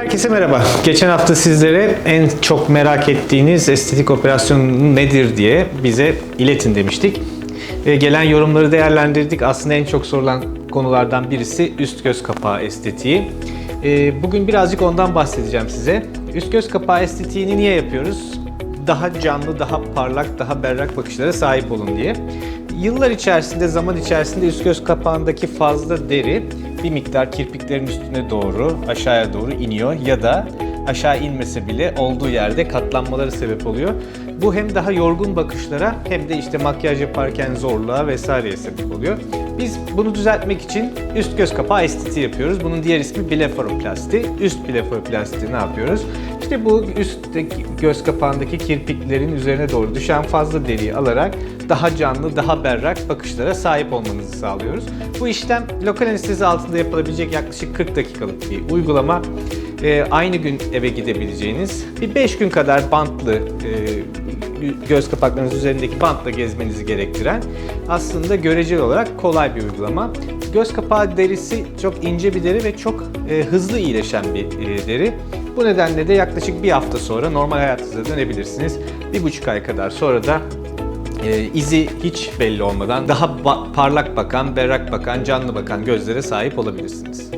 Herkese merhaba. Geçen hafta sizlere en çok merak ettiğiniz estetik operasyon nedir diye bize iletin demiştik. Ve gelen yorumları değerlendirdik. Aslında en çok sorulan konulardan birisi üst göz kapağı estetiği. Ee, Bugün birazcık ondan bahsedeceğim size. Üst göz kapağı estetiğini niye yapıyoruz? Daha canlı, daha parlak, daha berrak bakışlara sahip olun diye. Yıllar içerisinde, zaman içerisinde üst göz kapağındaki fazla deri bir miktar kirpiklerin üstüne doğru, aşağıya doğru iniyor ya da aşağı inmese bile olduğu yerde katlanmaları sebep oluyor. Bu hem daha yorgun bakışlara hem de işte makyaj yaparken zorluğa vesaireye sebep oluyor. Biz bunu düzeltmek için üst göz kapağı estetiği yapıyoruz. Bunun diğer ismi blefaroplasti. Üst blefaroplasti ne yapıyoruz? İşte bu üstteki göz kapağındaki kirpiklerin üzerine doğru düşen fazla deriyi alarak daha canlı, daha berrak bakışlara sahip olmanızı sağlıyoruz. Bu işlem lokal anestezi altında yapılabilecek yaklaşık 40 dakikalık bir uygulama. Ee, aynı gün eve gidebileceğiniz, bir 5 gün kadar bantlı e, göz kapaklarınız üzerindeki bantla gezmenizi gerektiren aslında göreceli olarak kolay bir uygulama. Göz kapağı derisi çok ince bir deri ve çok e, hızlı iyileşen bir e, deri. Bu nedenle de yaklaşık bir hafta sonra normal hayatınıza dönebilirsiniz. Bir buçuk ay kadar sonra da e, izi hiç belli olmadan daha ba- parlak bakan, berrak bakan, canlı bakan gözlere sahip olabilirsiniz.